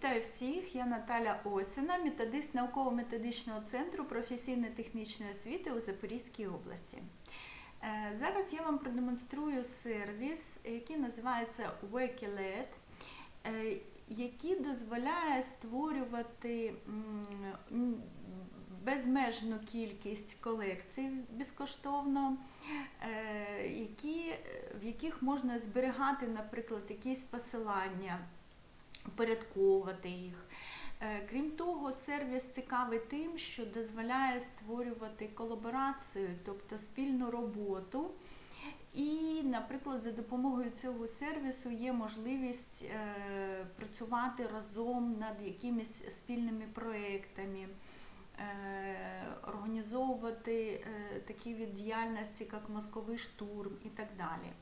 Вітаю всіх! Я Наталя Осіна, методист науково-методичного центру професійно-технічної освіти у Запорізькій області. Е, Зараз я вам продемонструю сервіс, який називається Wikilet, е, який дозволяє створювати безмежну кількість колекцій безкоштовно, е, в яких можна зберігати, наприклад, якісь посилання упорядковувати їх. Е, Крім того, сервіс цікавий тим, що дозволяє створювати колаборацію, тобто спільну роботу. І, наприклад, за допомогою цього сервісу є можливість е, працювати разом над якимись спільними проектами, організовувати е, такі від діяльності, як мозковий штурм і так далі.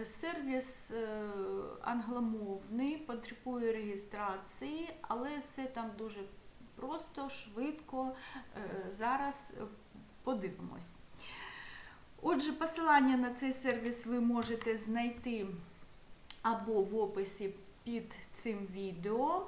Е, Сервіс е, англомовний, потребує реєстрації, але все там дуже просто, швидко. Зараз подивимось. Отже, посилання на цей сервіс ви можете знайти або в описі під цим відео,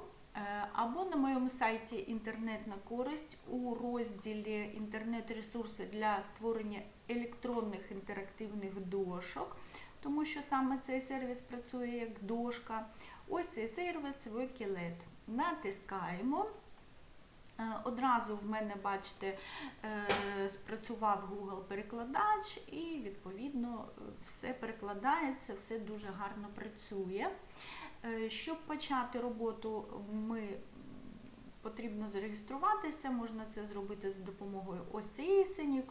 або на моєму сайті Інтернет на користь у розділі інтернет-ресурси для створення електронних інтерактивних дошок, тому що саме цей сервіс працює як дошка. Ось цей сервіс Wikilet. Натискаємо. Е, Одразу в мене, бачите, е, спрацював Google-перекладач і, відповідно, е, все перекладається, все дуже гарно працює. Е, Щоб почати роботу, ми потрібно зареєструватися, можна це зробити за допомогою ось цієї синьої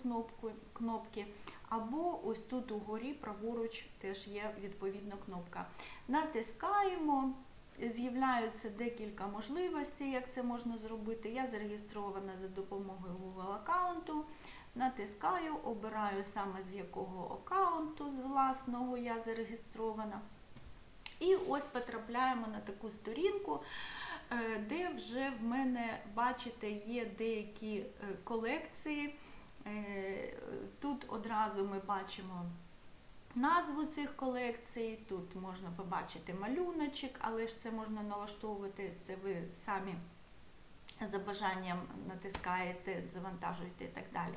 кнопки, або ось тут угорі праворуч теж є відповідна кнопка. Натискаємо. З'являються декілька можливостей, як це можна зробити. Я зареєстрована за допомогою Google аккаунту. Натискаю, обираю саме з якого аккаунту з власного я зареєстрована. І ось потрапляємо на таку сторінку, е, де вже в мене, бачите, є деякі е, колекції. Е, Тут одразу ми бачимо назву цих колекцій. Тут можна побачити малюночок, але ж це можна налаштовувати, це ви самі за бажанням натискаєте, завантажуєте і так далі.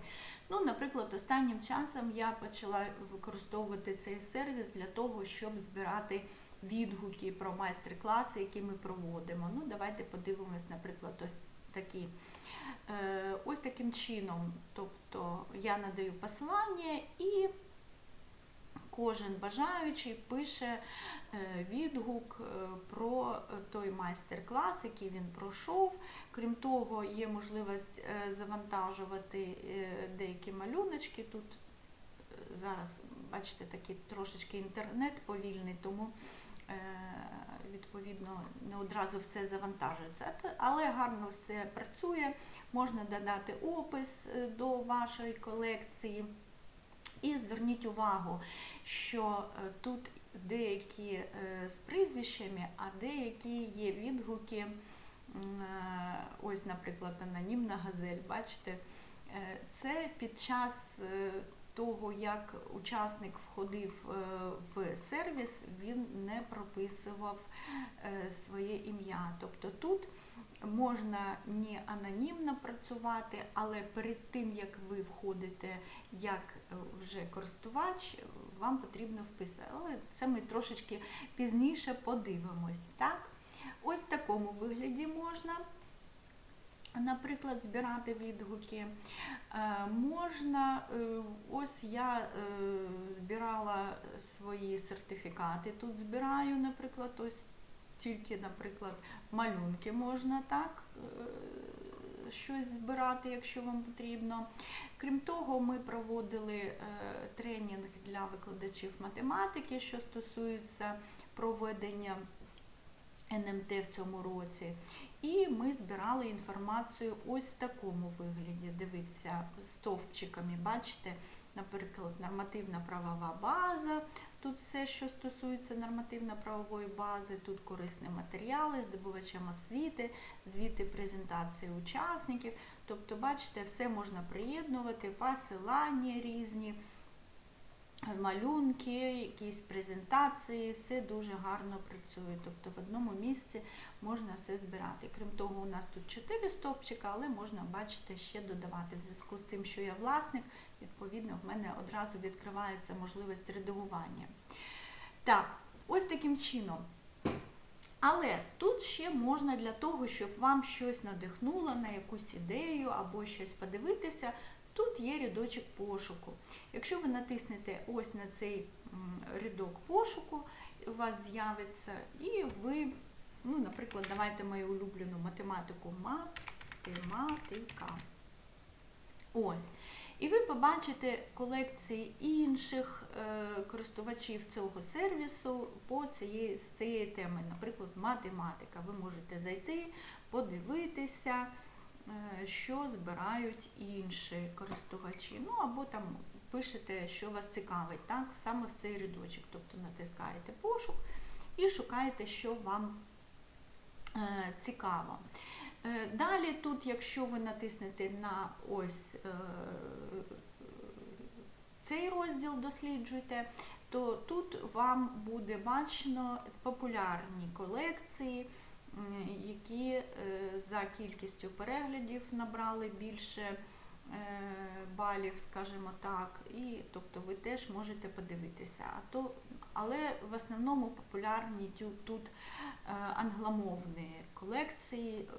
Ну, Наприклад, останнім часом я почала використовувати цей сервіс для того, щоб збирати відгуки про майстер-класи, які ми проводимо. Ну, Давайте подивимось, наприклад, ось такі. Е, Ось таким чином, тобто я надаю посилання і кожен бажаючий пише е, відгук е, про той майстер-клас, який він пройшов. Крім того, є можливість завантажувати деякі малюночки. Тут зараз, бачите, такий трошечки інтернет повільний, тому відповідно не одразу все завантажується. Але гарно все працює, можна додати опис е, до вашої колекції. І зверніть увагу, що е, тут деякі е, з прізвищами, а деякі є відгуки. Е, Ось, наприклад, анонімна газель. Бачите, Е, це під час е, того, як учасник входив е, в сервіс, він не прописував е, своє ім'я. Тобто тут можна не анонімно працювати, але перед тим, як ви входите як е, вже користувач, вам потрібно вписати. Але це ми трошечки пізніше подивимось. Так? Ось в такому вигляді можна. Наприклад, збирати відгуки. Е, Можна, е, ось я е, збирала свої сертифікати. Тут збираю, наприклад, ось тільки, наприклад, малюнки можна так щось збирати, якщо вам потрібно. Крім того, ми проводили тренінг для викладачів математики, що стосується проведення НМТ в цьому році. І ми збирали інформацію ось в такому вигляді. Дивіться, стовпчиками, бачите, наприклад, нормативна правова база. Тут все, що стосується нормативно-правової бази, тут корисні матеріали, здобувачам освіти, звіти презентації учасників. Тобто, бачите, все можна приєднувати, посилання різні. Малюнки, якісь презентації, все дуже гарно працює. Тобто в одному місці можна все збирати. Крім того, у нас тут 4 стовпчика, але можна, бачите, ще додавати. В зв'язку з тим, що я власник, відповідно, в мене одразу відкривається можливість редагування. Так, ось таким чином. Але тут ще можна для того, щоб вам щось надихнуло на якусь ідею або щось подивитися. Тут є рядочок пошуку. Якщо ви натиснете ось на цей рядок пошуку, у вас з'явиться, і ви, ну, наприклад, давайте мою улюблену математику математика. Ось. І ви побачите колекції інших е, користувачів цього сервісу по цієї, з цієї теми, наприклад, математика. Ви можете зайти, подивитися, що збирають інші користувачі. Ну або там пишете, що вас цікавить, так, саме в цей рядочок. Тобто натискаєте пошук і шукаєте, що вам е, цікаво. Е, Далі тут, якщо ви натиснете на ось е, цей розділ досліджуйте, то тут вам буде бачно популярні колекції, які е, за кількістю переглядів набрали більше е, балів, скажімо так, і тобто ви теж можете подивитися. А то, але в основному популярні тут е, англомовні колекції,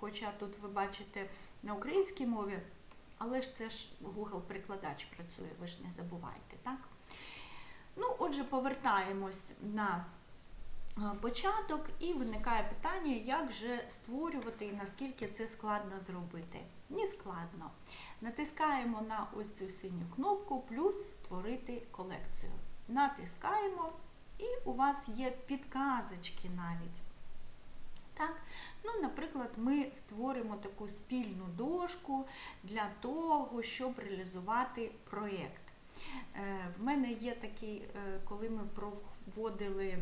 хоча тут ви бачите на українській мові, але ж це ж Google перекладач працює, ви ж не забувайте, так? Ну, отже, повертаємось на початок і виникає питання, як же створювати і наскільки це складно зробити. Ні складно. Натискаємо на ось цю синю кнопку плюс створити колекцію. Натискаємо, і у вас є підказочки навіть. Так? Ну, наприклад, ми створимо таку спільну дошку для того, щоб реалізувати проєкт. Е, В мене є такий, е, коли ми проводили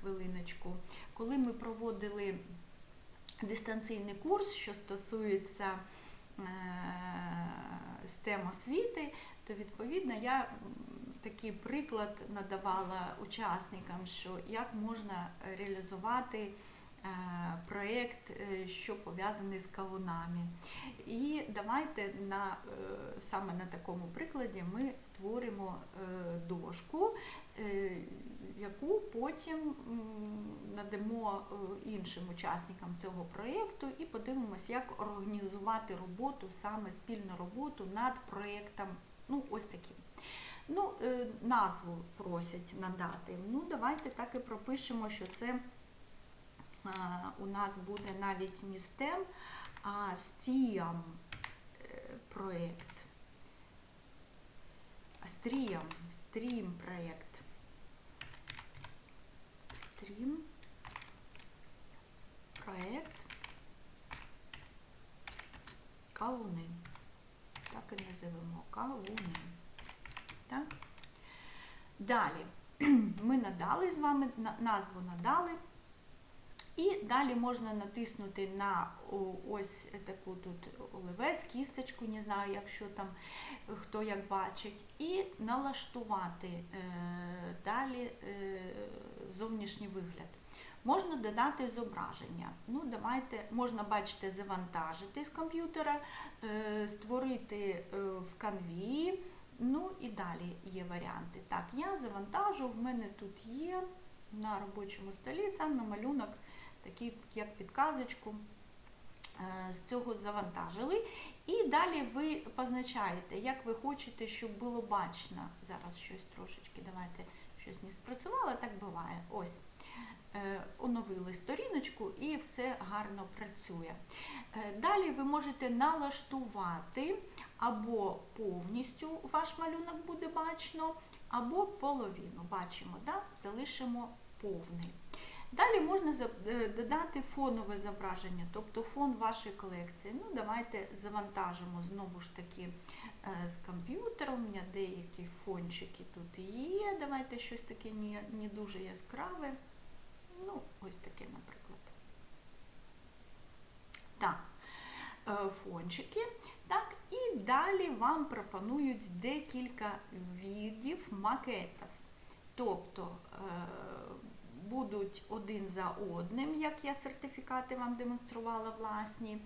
хвилиночку, коли ми проводили дистанційний курс, що стосується е, STEM освіти, то відповідно я такий приклад надавала учасникам, що як можна реалізувати е, проєкт, е, що пов'язаний з кавунами. І давайте на, е, саме на такому прикладі ми створимо е, дошку, е, яку потім надамо е, іншим учасникам цього проєкту і подивимося, як організувати роботу, саме спільну роботу над проєктом. Ну, ось таким. Ну, е, назву просять надати. Ну, давайте так і пропишемо, що це е, у нас буде навіть не STEM, а STEAM е, проєкт. Стрім, стрім проєкт. Стрім проєкт кавуни. Так і називемо кавуни. Так? Далі ми надали з вами назву надали. І далі можна натиснути на ось таку тут оливець, кісточку, не знаю, якщо там е, хто як бачить, і налаштувати е, далі е, зовнішній вигляд. Можна додати зображення. Ну, давайте, можна бачите, завантажити з комп'ютера, створити в канві. Ну і далі є варіанти. Так, я завантажу, в мене тут є на робочому столі саме малюнок, такий як підказочку. е, З цього завантажили. І далі ви позначаєте, як ви хочете, щоб було бачно. Зараз щось трошечки, давайте щось не спрацювало, так буває. Ось. Е, Оновили сторіночку і все гарно працює. Е, Далі ви можете налаштувати або повністю ваш малюнок буде бачно, або половину. Бачимо, да? залишимо повний. Далі можна е, додати фонове зображення, тобто фон вашої колекції. Ну, давайте завантажимо знову ж таки е, з комп'ютера. У мене деякі фончики тут є. Давайте щось таке не, не дуже яскраве. Ну, ось таке, наприклад. Так, е, фончики. Так, і далі вам пропонують декілька видів макетів. Тобто будуть один за одним, як я сертифікати вам демонструвала власні.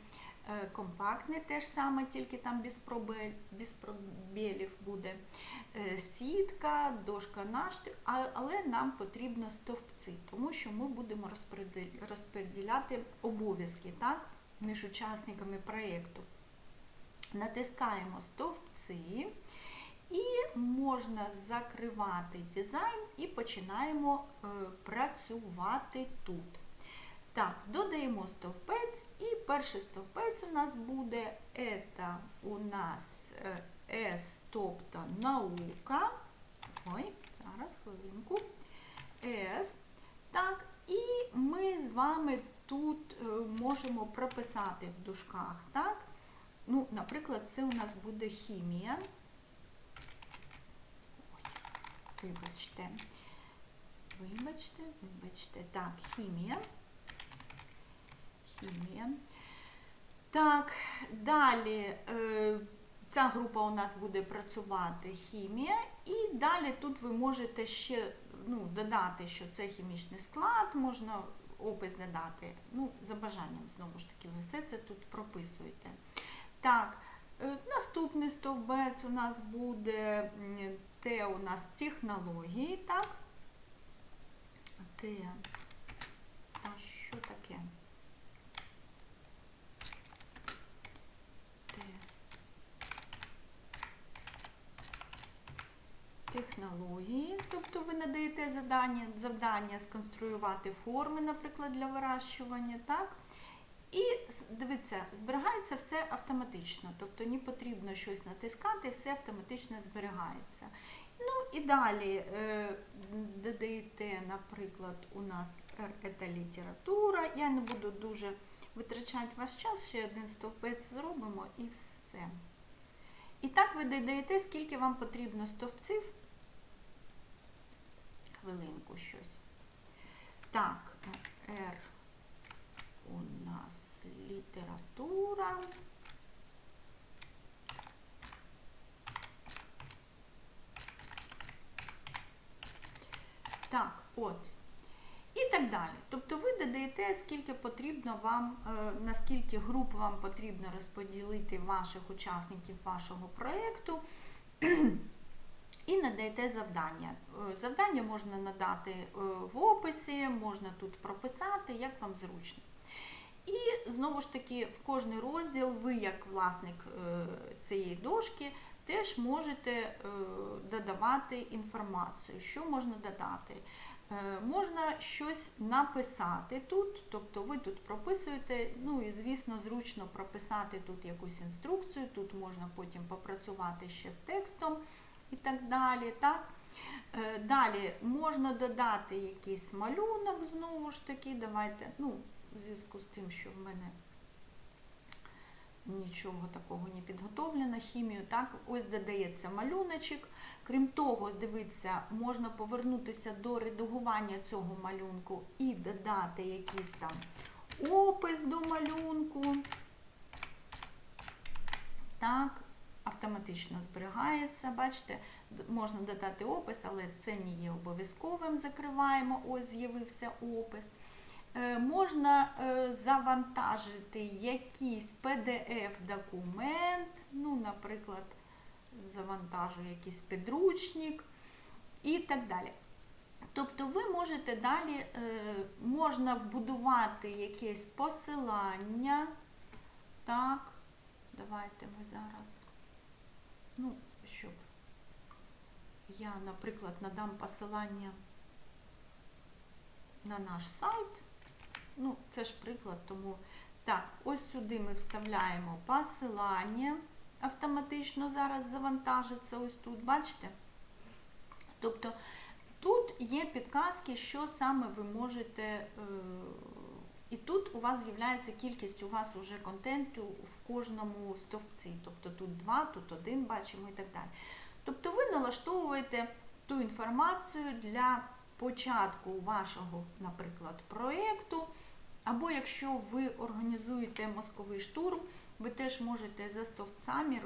Е, Компактне теж саме, тільки там без, пробель, без пробелів буде. Е, Сітка, дошка нашти, але нам потрібно стовпці, тому що ми будемо розподіляти обов'язки так, між учасниками проєкту. Натискаємо стовпці і можна закривати дизайн і починаємо е, працювати тут. Так, додаємо стовпець, і перший стовпець у нас буде це у нас е, С, тобто наука. Ой, зараз хвилинку. С. Так, і ми з вами тут е, можемо прописати в дужках, так? Ну, наприклад, це у нас буде хімія. Ой, вибачте. Вибачте, вибачте. Так, хімія. Хімія. Так, далі е, ця група у нас буде працювати хімія, і далі тут ви можете ще ну, додати, що це хімічний склад, можна опис додати. Ну, за бажанням, знову ж таки, ви все це тут прописуєте. Так, наступний стовбець у нас буде те у нас технології, так? Те. А що таке? Те. Технології, тобто ви надаєте завдання, завдання сконструювати форми, наприклад, для вирощування, так? І дивіться, зберігається все автоматично, тобто не потрібно щось натискати, все автоматично зберігається. Ну і далі е, додаєте, наприклад, у нас це література. Я не буду дуже витрачати ваш час, ще один стовпець зробимо і все. І так ви додаєте, скільки вам потрібно стовпців. Хвилинку щось. Так, R у нас література. Так, от. І так далі. Тобто ви додаєте, скільки потрібно вам, е, на скільки груп вам потрібно розподілити ваших учасників вашого проєкту. І надаєте завдання. Е, Завдання можна надати е, в описі, можна тут прописати, як вам зручно. І знову ж таки, в кожний розділ ви, як власник е, цієї дошки, теж можете е, додавати інформацію. Що можна додати? Е, Можна щось написати тут, тобто ви тут прописуєте, ну і звісно, зручно прописати тут якусь інструкцію, тут можна потім попрацювати ще з текстом і так далі. Так? Далі можна додати якийсь малюнок, знову ж таки, давайте, ну, в зв'язку з тим, що в мене нічого такого не підготовлено, хімію, так, ось додається малюночок. Крім того, дивіться, можна повернутися до редагування цього малюнку і додати якийсь там опис до малюнку. Так, автоматично зберігається. Бачите, можна додати опис, але це не є обов'язковим. Закриваємо, ось з'явився опис. Е, Можна е, завантажити якийсь PDF-документ, ну, наприклад, завантажу якийсь підручник і так далі. Тобто ви можете далі, е, можна вбудувати якесь посилання. Так, давайте ми зараз, ну, щоб я, наприклад, надам посилання на наш сайт. Ну, це ж приклад, тому так, ось сюди ми вставляємо посилання. Автоматично зараз завантажиться ось тут, бачите? Тобто тут є підказки, що саме ви можете. е, І тут у вас з'являється кількість у вас уже контенту в кожному стовпці. Тобто тут два, тут один бачимо і так далі. Тобто ви налаштовуєте ту інформацію для початку вашого, наприклад, проєкту. Або якщо ви організуєте мозковий штурм, ви теж можете за стовпцями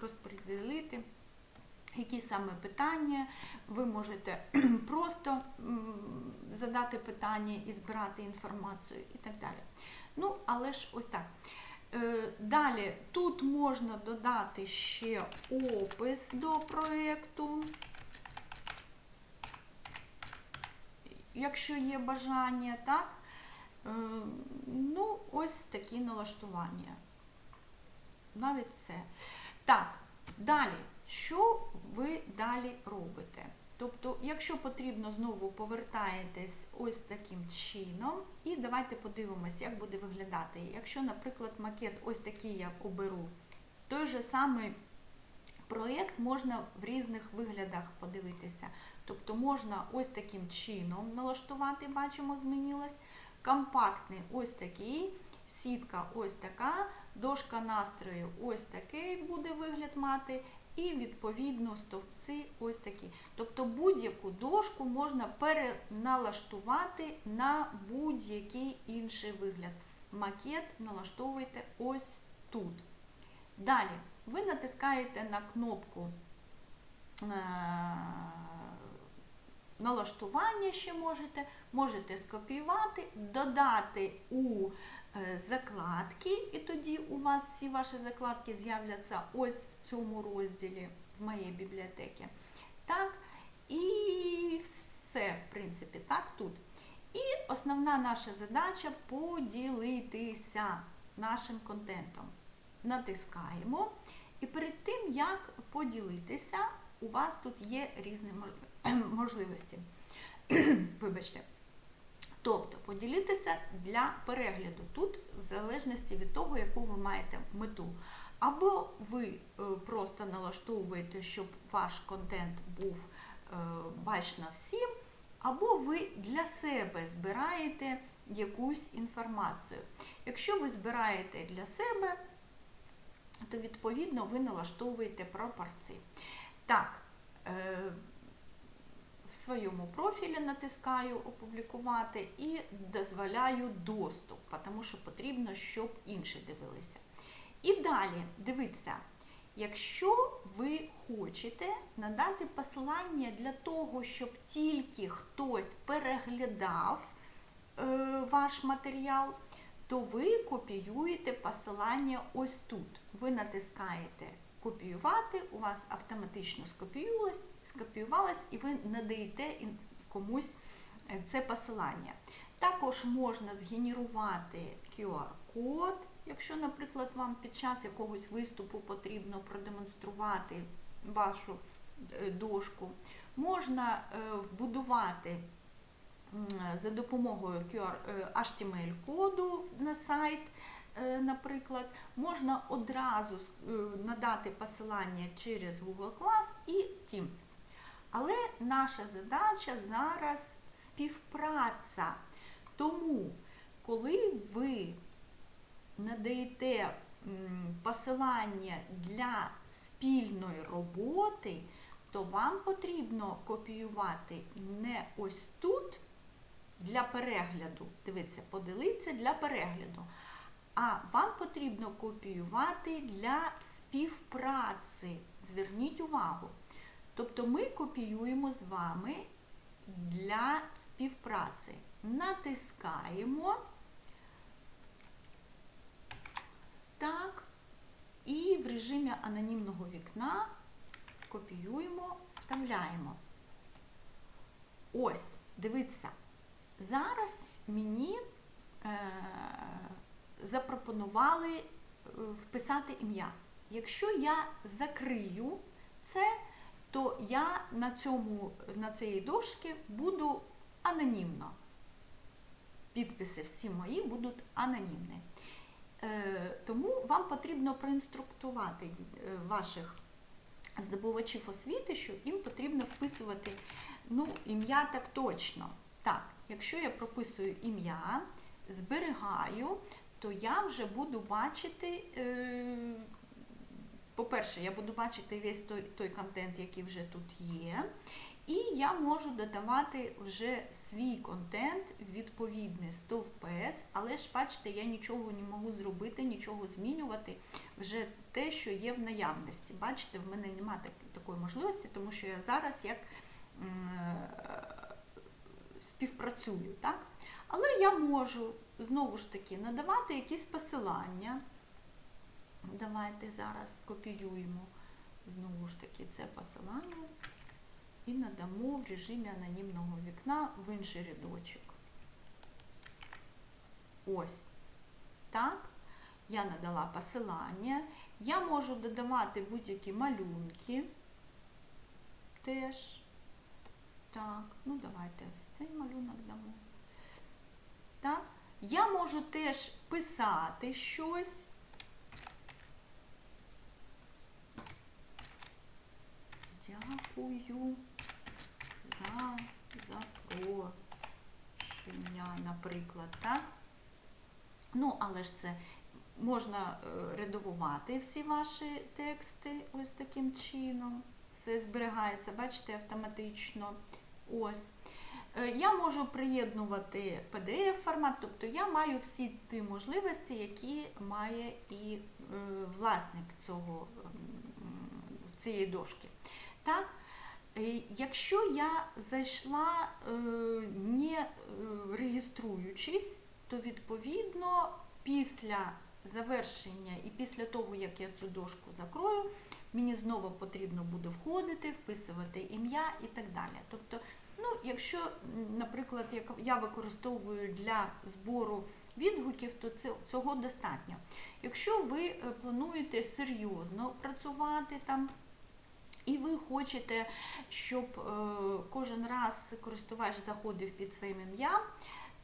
розподілити, які саме питання. Ви можете просто задати питання і збирати інформацію і так далі. Ну, але ж ось так. Е, Далі тут можна додати ще опис до проєкту. Якщо є бажання, так? Е, Ну, ось такі налаштування. Навіть це. Так, далі. Що ви далі робите? Тобто, якщо потрібно, знову повертаєтесь ось таким чином, і давайте подивимось, як буде виглядати. Якщо, наприклад, макет ось такий я оберу, той же самий проєкт можна в різних виглядах подивитися. Тобто можна ось таким чином налаштувати, бачимо, змінилось. Компактний ось такий, сітка ось така, дошка настрою ось такий буде вигляд мати, і відповідно стовпці ось такі. Тобто будь-яку дошку можна переналаштувати на будь-який інший вигляд. Макет налаштовуйте ось тут. Далі ви натискаєте на кнопку е, налаштування ще можете, можете скопіювати, додати у е, закладки, і тоді у вас всі ваші закладки з'являться ось в цьому розділі в моїй бібліотеці. Так, і все, в принципі, так, тут. І основна наша задача поділитися нашим контентом. Натискаємо. І перед тим, як поділитися, у вас тут є різні мож- можливості. Вибачте. Тобто поділитися для перегляду. Тут в залежності від того, яку ви маєте мету. Або ви е, просто налаштовуєте, щоб ваш контент був е, бачно всім, або ви для себе збираєте якусь інформацію. Якщо ви збираєте для себе, то відповідно ви налаштовуєте пропорції. Так, е, в своєму профілі натискаю опублікувати і дозволяю доступ, тому що потрібно, щоб інші дивилися. І далі, дивіться, якщо ви хочете надати посилання для того, щоб тільки хтось переглядав е, ваш матеріал, то ви копіюєте посилання ось тут. Ви натискаєте копіювати, у вас автоматично скопіювалось, скопіювалось, і ви надаєте комусь е, це посилання. Також можна згенерувати QR-код, якщо, наприклад, вам під час якогось виступу потрібно продемонструвати вашу е, дошку. Можна е, вбудувати за допомогою QR, е, HTML-коду на сайт, наприклад, можна одразу е, надати посилання через Google Class і Teams. Але наша задача зараз співпраця. Тому, коли ви надаєте посилання для спільної роботи, то вам потрібно копіювати не ось тут для перегляду. Дивіться, поділитися для перегляду. А вам потрібно копіювати для співпраці. Зверніть увагу. Тобто ми копіюємо з вами для співпраці. Натискаємо. Так. І в режимі анонімного вікна копіюємо, вставляємо. Ось, дивіться. Зараз мені е, запропонували е, вписати ім'я. Якщо я закрию це, то я на, цьому, на цій дошці буду анонімно. Підписи всі мої будуть анонімні. Е, Тому вам потрібно проінструктувати е, ваших здобувачів освіти, що їм потрібно вписувати ну, ім'я так точно. Так, якщо я прописую ім'я, зберігаю, то я вже буду бачити, е, по-перше, я буду бачити весь той, той контент, який вже тут є. І я можу додавати вже свій контент, відповідний стовпець, але ж бачите, я нічого не можу зробити, нічого змінювати. Вже те, що є в наявності. Бачите, в мене немає так, такої можливості, тому що я зараз як е, співпрацюю. Так? Але я можу знову ж таки надавати якісь посилання. Давайте зараз копіюємо знову ж таки це посилання і надамо в режимі анонімного вікна в інший рядочок. Ось. Так. Я надала посилання. Я можу додавати будь-які малюнки. Теж. Так, ну давайте ось цей малюнок дамо. Так. Я можу теж писати щось. Дякую за запрошення, наприклад, так? Ну, але ж це можна е, редагувати всі ваші тексти ось таким чином. Це зберігається, бачите, автоматично. Ось. Е, Я можу приєднувати PDF-формат, тобто я маю всі ті можливості, які має і е, власник цього, цієї дошки. Так? Е, Якщо я зайшла не реєструючись, то відповідно після завершення і після того, як я цю дошку закрою, мені знову потрібно буде входити, вписувати ім'я і так далі. Тобто, ну, якщо, наприклад, я використовую для збору відгуків, то цього достатньо. Якщо ви е, плануєте серйозно працювати там, і ви хочете, щоб е, кожен раз користувач заходив під своїм ім'ям.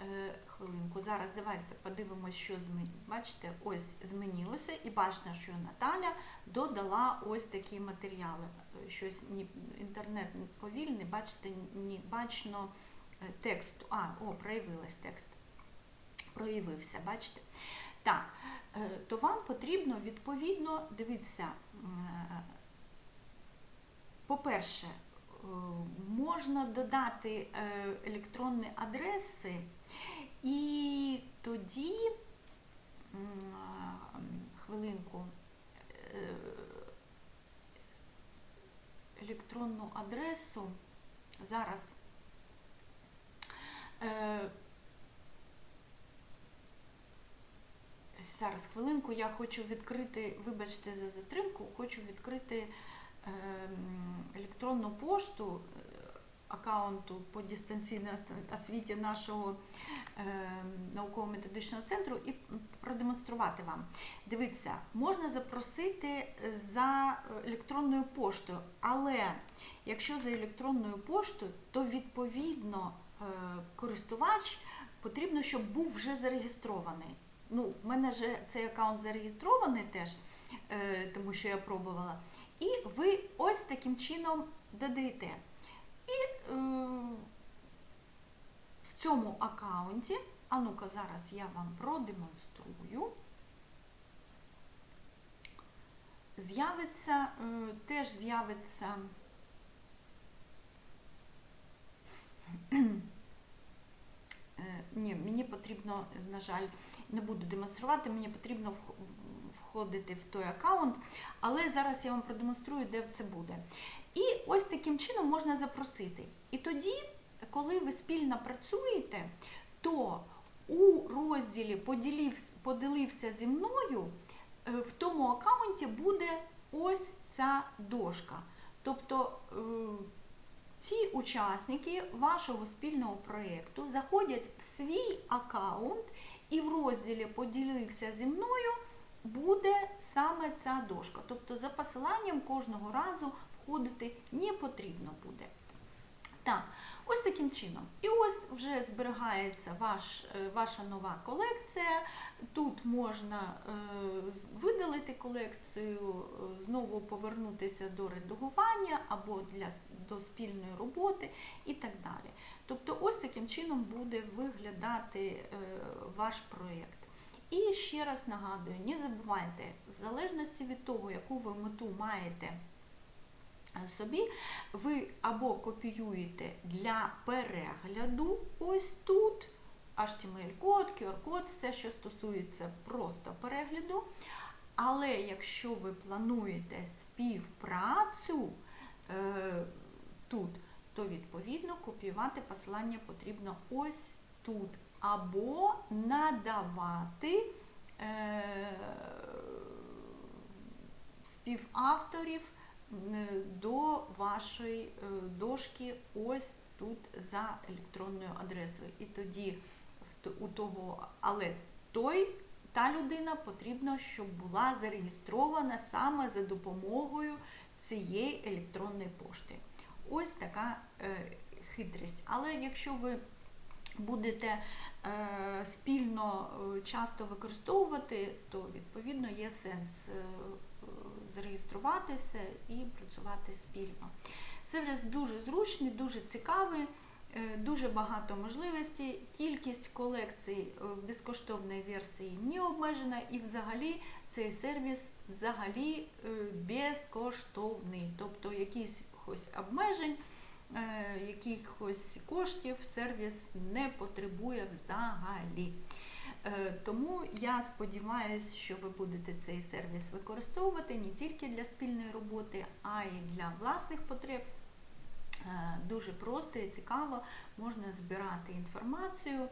Е, хвилинку, зараз давайте подивимося, що змінилося. Бачите, ось змінилося, і бачно, що Наталя додала ось такі матеріали. Щось ні, інтернет повільний, бачите, не бачно е, тексту. А, о, проявилась текст. Проявився, бачите? Так, е, то вам потрібно відповідно дивіться. е, по-перше, можна додати електронні адреси, і тоді, хвилинку, електронну адресу зараз. е, Зараз хвилинку, я хочу відкрити, вибачте за затримку, хочу відкрити ем, електронну пошту аккаунту по дистанційній освіті нашого ем, науково-методичного центру і продемонструвати вам. Дивіться, можна запросити за електронною поштою, але якщо за електронною поштою, то відповідно е, користувач потрібно, щоб був вже зареєстрований. Ну, в мене вже цей аккаунт зареєстрований теж, е, тому що я пробувала. І ви ось таким чином додаєте. І е, в цьому аккаунті, а ну-ка, зараз я вам продемонструю. З'явиться, е, теж з'явиться. Е, Ні, мені потрібно, на жаль, не буду демонструвати, мені потрібно входити в той аккаунт, але зараз я вам продемонструю, де це буде. І ось таким чином можна запросити. І тоді, коли ви спільно працюєте, то у розділі «Поділівс- поділився зі мною е, в тому аккаунті буде ось ця дошка. Тобто е, ті учасники вашого спільного проєкту заходять в свій аккаунт і в розділі Поділився зі мною буде саме ця дошка. Тобто за посиланням кожного разу входити не потрібно буде. Так, ось таким чином. І ось вже зберігається ваш, е, ваша нова колекція. Тут можна е, видалити колекцію, е, знову повернутися до редагування або для, до спільної роботи і так далі. Тобто, ось таким чином буде виглядати е, ваш проєкт. І ще раз нагадую, не забувайте, в залежності від того, яку ви мету маєте собі, ви або копіюєте для перегляду ось тут. HTML-код, QR-код, все, що стосується просто перегляду. Але якщо ви плануєте співпрацю е, тут, то відповідно копіювати посилання потрібно ось тут. Або надавати е, співавторів е, до вашої е, дошки ось тут за електронною адресою. І тоді у того, але той, та людина потрібно, щоб була зареєстрована саме за допомогою цієї електронної пошти. Ось така е, хитрість. Але якщо ви будете е, спільно е, часто використовувати, то відповідно є сенс е, е, зареєструватися і працювати спільно. Сервіс дуже зручний, дуже цікавий. е, Дуже багато можливостей, кількість колекцій е, в безкоштовній версії не обмежена, і взагалі цей сервіс взагалі е, безкоштовний, тобто якісь обмежень, е, якихось коштів сервіс не потребує взагалі. Е, Тому я сподіваюся, що ви будете цей сервіс використовувати не тільки для спільної роботи, а й для власних потреб. Е, Дуже просто і цікаво можна збирати інформацію,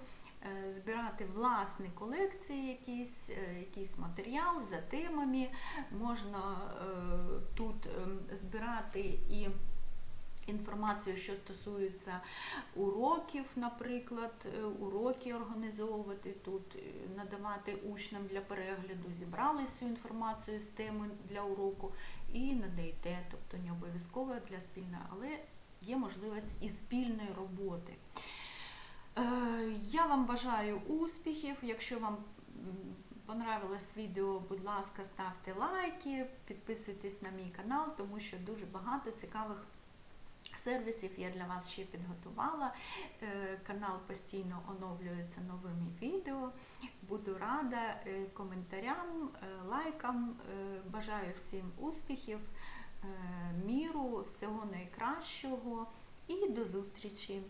е, збирати власні колекції, якісь, якийсь матеріал за темами. Можна тут ем, збирати і інформацію, що стосується уроків, наприклад, е, уроки організовувати тут, е, надавати учням для перегляду, зібрали всю інформацію з теми для уроку і надаєте, тобто не обов'язково для спільної, але є можливість і спільної роботи. Е, Я вам бажаю успіхів. Якщо вам понравилось відео, будь ласка, ставте лайки, підписуйтесь на мій канал, тому що дуже багато цікавих сервісів я для вас ще підготувала. Е, Канал постійно оновлюється новими відео. Буду рада е, коментарям, е, лайкам. Бажаю всім успіхів, міру, всього найкращого і до зустрічі!